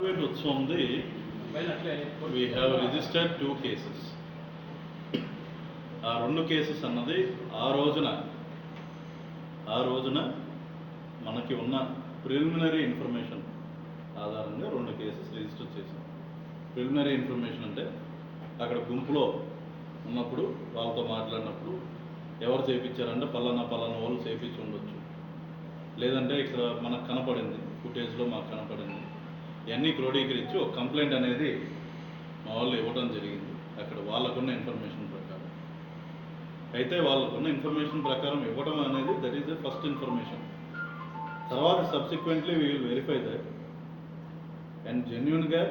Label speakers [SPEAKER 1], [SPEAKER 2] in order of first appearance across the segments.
[SPEAKER 1] Private Utsvamdi, we have registered two cases. ఆ రెండు cases అన్నది ఆ రోజున ఆ రోజున మనకి ఉన్న ప్రిలిమినరీ ఇన్ఫర్మేషన్ ఆధారంగా రెండు కేసెస్ రిజిస్టర్ చేశాం. ప్రిలిమినరీ ఇన్ఫర్మేషన్ అంటే అక్కడ గుంపులో ఉన్నప్పుడు వాళ్ళతో మాట్లాడినప్పుడు ఎవరు చేయించారంటే పలానా పలానా వాళ్ళు చేయించి ఉండొచ్చు. లేదంటే ఇక్కడ మనకు కనపడింది ఫుటేజ్లో మాకు కనపడింది. ఇవన్నీ క్రోడీకరించి ఒక కంప్లైంట్ అనేది మా వాళ్ళు ఇవ్వడం జరిగింది. అక్కడ వాళ్ళకున్న ఇన్ఫర్మేషన్ ప్రకారం. అయితే వాళ్ళకున్న ఇన్ఫర్మేషన్ ప్రకారం ఇవ్వడం అనేది that is the first information. తర్వాత subsequently we will verify that. And జెన్యున్గా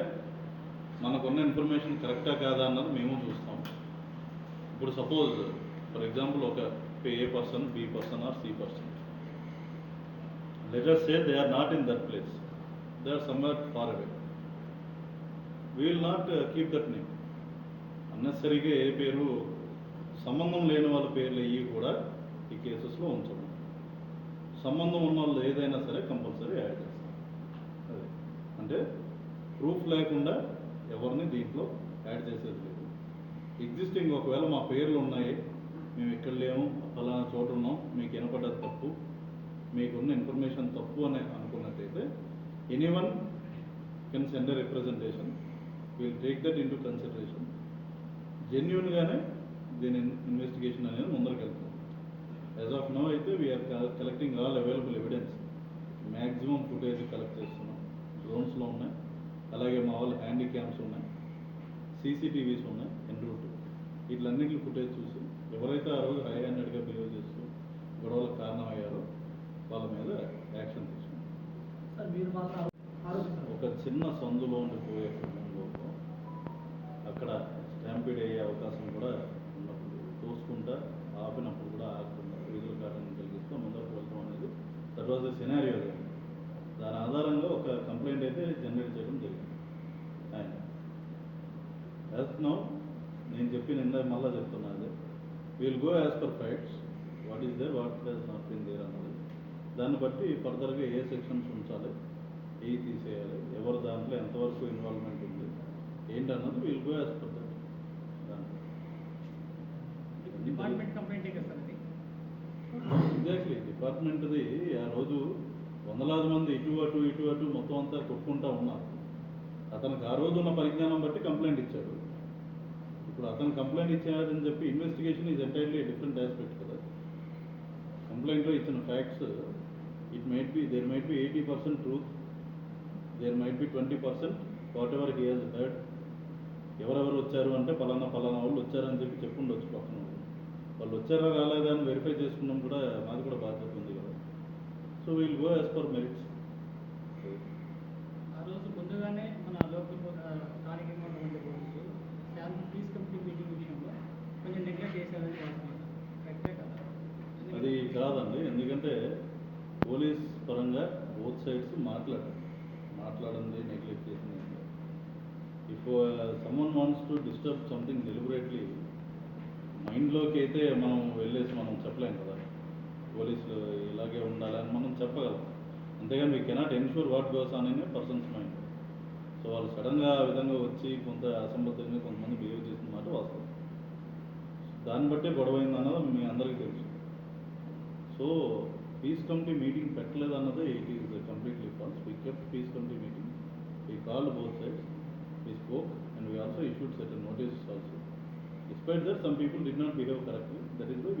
[SPEAKER 1] మనకున్న ఇన్ఫర్మేషన్ కరెక్టా కాదా అన్నది మేము చూస్తాం. ఇప్పుడు సపోజ్ ఫర్ ఎగ్జాంపుల్ ఒక A person B person or C person. Later say they are not in that place. They are somewhere far away. We will not uh, keep that name. అన్నెసరిగా ఏ పేరు సంబంధం లేని వాళ్ళ పేర్లు ఇవి కూడా ఈ కేసెస్లో ఉంచడం సంబంధం ఉన్న వాళ్ళు ఏదైనా సరే కంపల్సరీ యాడ్ చేస్తాం అదే. అంటే ప్రూఫ్ లేకుండా ఎవరిని దీంట్లో యాడ్ చేసేది లేదు. ఎగ్జిస్టింగ్ ఒకవేళ మా పేర్లు ఉన్నాయి మేము ఇక్కడ లేము ఫలానా చోట ఉన్నాం మీకు వినపడ్డది తప్పు మీకున్న ఇన్ఫర్మేషన్ తప్పు అని అనుకున్నట్టయితే anyone can send representation will take that into consideration జెన్యున్గానే దీని ఇన్వెస్టిగేషన్ అనేది ముందరికి వెళ్తుంది. యాజ్ ఆఫ్ నో అయితే we are collecting all available evidence maximum footage collect చేస్తున్నాం. డ్రోన్స్లో ఉన్నాయి. అలాగే మా వాళ్ళు హ్యాండీ క్యామ్స్ ఉన్నాయి. సీసీటీవీస్ ఉన్నాయి. ఎన్ రూట్ వీటిలన్నింటి ఫుటేజ్ చూసి ఎవరైతే ఆ రోజు హై హ్యాండెడ్గా బిహేవ్ చేస్తూ గొడవలకు కారణమయ్యారో వాళ్ళ మీద యాక్షన్ చిన్న సందులో ఉండిపోయే క్రమంలో అక్కడ స్టాంపీడ్ అయ్యే అవకాశం కూడా ఉన్నప్పుడు తోసుకుంటా ఆపినప్పుడు కూడా ఆగకుండా విధుల కారణం కలిగిస్తూ ముందరకు వెళ్తాం అనేది తర్వాత సినారియో జరిగింది దాని ఆధారంగా ఒక కంప్లైంట్ అయితే జనరేట్ చేయడం జరిగింది. ఆయన యాజ్ నౌ నేను చెప్పిన ఇందాక మళ్ళీ చెప్తున్నా will go as per facts what is there what has not been there అన్నది. దాన్ని బట్టి ఫర్దర్గా ఏ సెక్షన్స్ ఉంచాలి ఏ తీసేయాలి ఎవరు దాంట్లో ఎంతవరకు ఇన్వాల్వ్మెంట్ ఉంది? ఏంటన్నది will go as per that
[SPEAKER 2] department complaint కదా సార్ ఇది
[SPEAKER 1] ఎగ్జాక్ట్లీ డిపార్ట్మెంట్ది ఆ రోజు వందలాది మంది ఇటు అటు ఇటు అటు మొత్తం అంతా కొట్టుకుంటా ఉన్నారు. అతనికి ఆ రోజు ఉన్న పరిజ్ఞానం బట్టి కంప్లైంట్ ఇచ్చాడు ఇప్పుడు అతను కంప్లైంట్ ఇచ్చాడని చెప్పి investigation is entirely different aspect కదా. కంప్లైంట్లో ఇచ్చిన facts it might be there might be eighty percent truth there might be twenty percent whatever he has heard ఎవరెవరు వచ్చారు అంటే పలానా పలానా వాళ్ళు వచ్చారని చెప్పి చెప్పుండొచ్చు పక్కన వాళ్ళు. వచ్చారా రాలేదా అని వెరిఫై చేసుకున్నాం కూడా మాది కూడా బాధ్యత ఉంది కదా. So will go as per merits
[SPEAKER 2] ఆ రోజు ముందుగానే మన లోకల్ పో- ఆ, స్థానికంగా ఉన్నటువంటి పోలీసులు శాంతి పీస్ కమిటీ మీటింగ్ విషయంలో కొంచెం నెగ్లెక్ట్ చేశారని
[SPEAKER 1] అది కాదండి ఎందుకంటే పోలీస్ పరంగా బోత్ సైడ్స్ మాట్లాడారు. మాట్లాడింది నెగ్లెక్ట్ చేసింది if someone wants to disturb something deliberately మైండ్లోకి అయితే మనం వెళ్ళేసి మనం చెప్పలేం కదా. పోలీసులు ఇలాగే ఉండాలని మనం చెప్పగలం. అంతేగాని we cannot ensure what goes on in persons mind so వాళ్ళు సడన్గా ఆ విధంగా వచ్చి కొంత అసంబద్ధంగా కొంతమంది బిహేవ్ చేసిన మాట వాస్తవం. దాన్ని బట్టే గొడవ అయింది అన్నది మీ అందరికీ తెలుసు. సో పీస్ కమిటీ మీటింగ్ పెట్టలేదు అన్నది it is completely false we kept peace committee meeting we called both sides we spoke and we also issued certain notices also despite that some people did not behave correctly that is the